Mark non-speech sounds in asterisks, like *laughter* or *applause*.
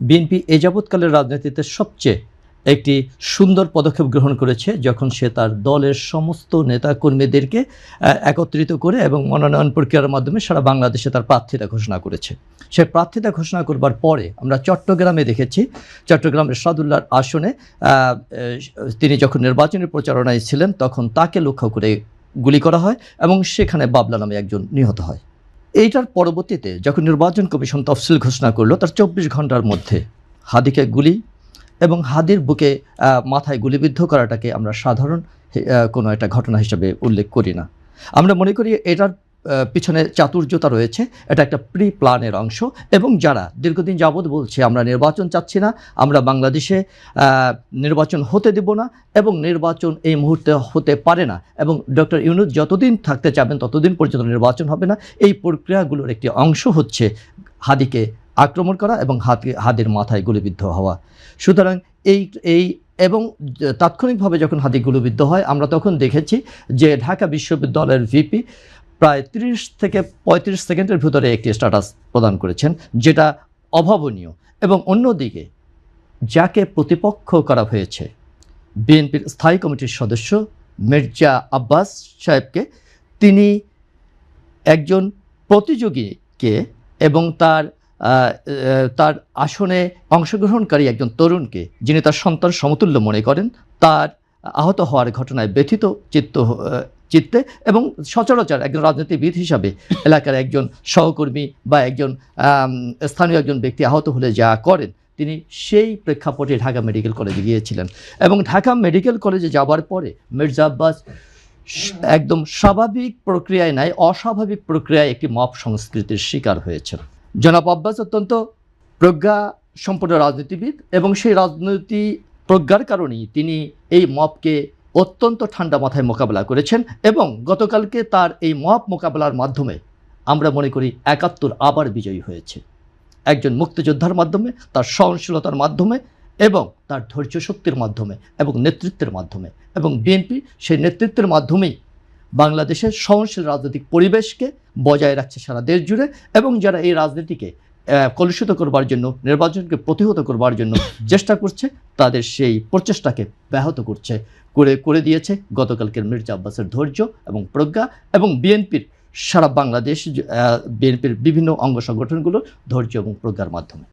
BNP এ যাবৎকালের রাজনীতিতে সবচেয়ে একটি সুন্দর পদক্ষেপ গ্রহণ করেছে যখন সে তার দলের সমস্ত নেতাকর্মীদেরকে একত্রিত করে এবং মনোনয়ন প্রক্রিয়ার মাধ্যমে সারা বাংলাদেশে তার প্রার্থিতা ঘোষণা করেছে। সে প্রার্থিতা ঘোষণা করবার পরে আমরা চট্টগ্রামে দেখেছি চট্টগ্রাম এরশাদুল্লাহর আসনে তিনি যখন নির্বাচনী প্রচারণায় ছিলেন তখন তাকে লক্ষ্য করে গুলি করা হয় এবং সেখানে বাবলা নামে একজন নিহত হয়। এইটার পরবর্তীতে যখন নির্বাচন কমিশন তফসিল ঘোষণা করল, তার চব্বিশ ঘণ্টার মধ্যে হাদিকে গুলি এবং হাদির বুকে মাথায় গুলিবিদ্ধ করাটাকে আমরা সাধারণ কোনো একটা ঘটনা হিসেবে উল্লেখ করি না। আমরা মনে করি এটার পিছনে চাতুর্যতা রয়েছে, এটা একটা প্রি প্ল্যানের অংশ। এবং যারা দীর্ঘদিন যাবৎ বলছে, আমরা নির্বাচন চাচ্ছি না, আমরা বাংলাদেশে নির্বাচন হতে দেব না, এবং নির্বাচন এই মুহূর্তে হতে পারে না। এবং ডক্টর ইউনুস যতদিন থাকতে চাবেন, ততদিন পর্যন্ত নির্বাচন হবে না। এই প্রক্রিয়াগুলোর একটি অংশ হচ্ছে হাদিকে আক্রমণ করা এবং হাতকে হাদির মাথায় গুলিবিদ্ধ হওয়া। সুতরাং এই এই এবং তাৎক্ষণিকভাবে যখন হাতি গুলিবিদ্ধ হয়, আমরা তখন দেখেছি যে ঢাকা বিশ্ববিদ্যালয়ের ভিপি প্রায় তিরিশ থেকে পঁয়ত্রিশ সেকেন্ডের ভিতরে একটি স্ট্যাটাস প্রদান করেছেন, যেটা অভাবনীয়। এবং অন্যদিকে, যাকে প্রতিপক্ষ করা হয়েছে, বিএনপির স্থায়ী কমিটির সদস্য মির্জা আব্বাস সাহেবকে, তিনি একজন প্রতিযোগীকে এবং তার তার আসনে অংশগ্রহণকারী একজন তরুণকে, যিনি তার সন্তান সমতুল্য মনে করেন, তার আহত হওয়ার ঘটনায় ব্যথিত, চিত্ত চিত্তে এবং সচরাচর একজন রাজনীতিবিদ হিসাবে এলাকার একজন সহকর্মী বা একজন স্থানীয় একজন ব্যক্তি আহত হলে যা করেন, তিনি সেই প্রেক্ষাপটে ঢাকা মেডিকেল কলেজে গিয়েছিলেন। এবং ঢাকা মেডিকেল কলেজে যাওয়ার পরে মির্জা আব্বাস একদম স্বাভাবিক প্রক্রিয়ায় নাই, অস্বাভাবিক প্রক্রিয়ায় একটি মপ সংস্কৃতির শিকার হয়েছেন। জনাব আব্বাস অত্যন্ত প্রজ্ঞা সম্পন্ন রাজনীতিবিদ এবং সেই রাজনীতি প্রজ্ঞার কারণেই তিনি এই মপকে অত্যন্ত ঠান্ডা মাথায় মোকাবেলা করেছেন এবং গতকালকে তার এই মপ মোকাবেলার মাধ্যমে আমরা মনে করি একাত্তর আবার বিজয়ী হয়েছে। একজন মুক্তিযোদ্ধার মাধ্যমে, তার সহনশীলতার মাধ্যমে এবং তার ধৈর্য শক্তির মাধ্যমে এবং নেতৃত্বের মাধ্যমে এবং বিএনপি সেই নেতৃত্বের মাধ্যমেই বাংলাদেশের সহনশীল রাজনৈতিক পরিবেশকে বজায় রাখছে সারা দেশ জুড়ে এবং যারা এই রাজনীতিকে কলুষিত করবার জন্য নির্বাচনকে প্রতিহত করবার জন্য *laughs* চেষ্টা করছে তাদের সেই প্রচেষ্টাকে ব্যাহত করছে। করে করে দিয়েছে গতকালকের মির্জা আব্বাসের ধৈর্য এবং প্রজ্ঞা এবং বিএনপির সারা বাংলাদেশ বিএনপির বিভিন্ন অঙ্গ সংগঠনগুলোর ধৈর্য এবং প্রজ্ঞার মাধ্যমে।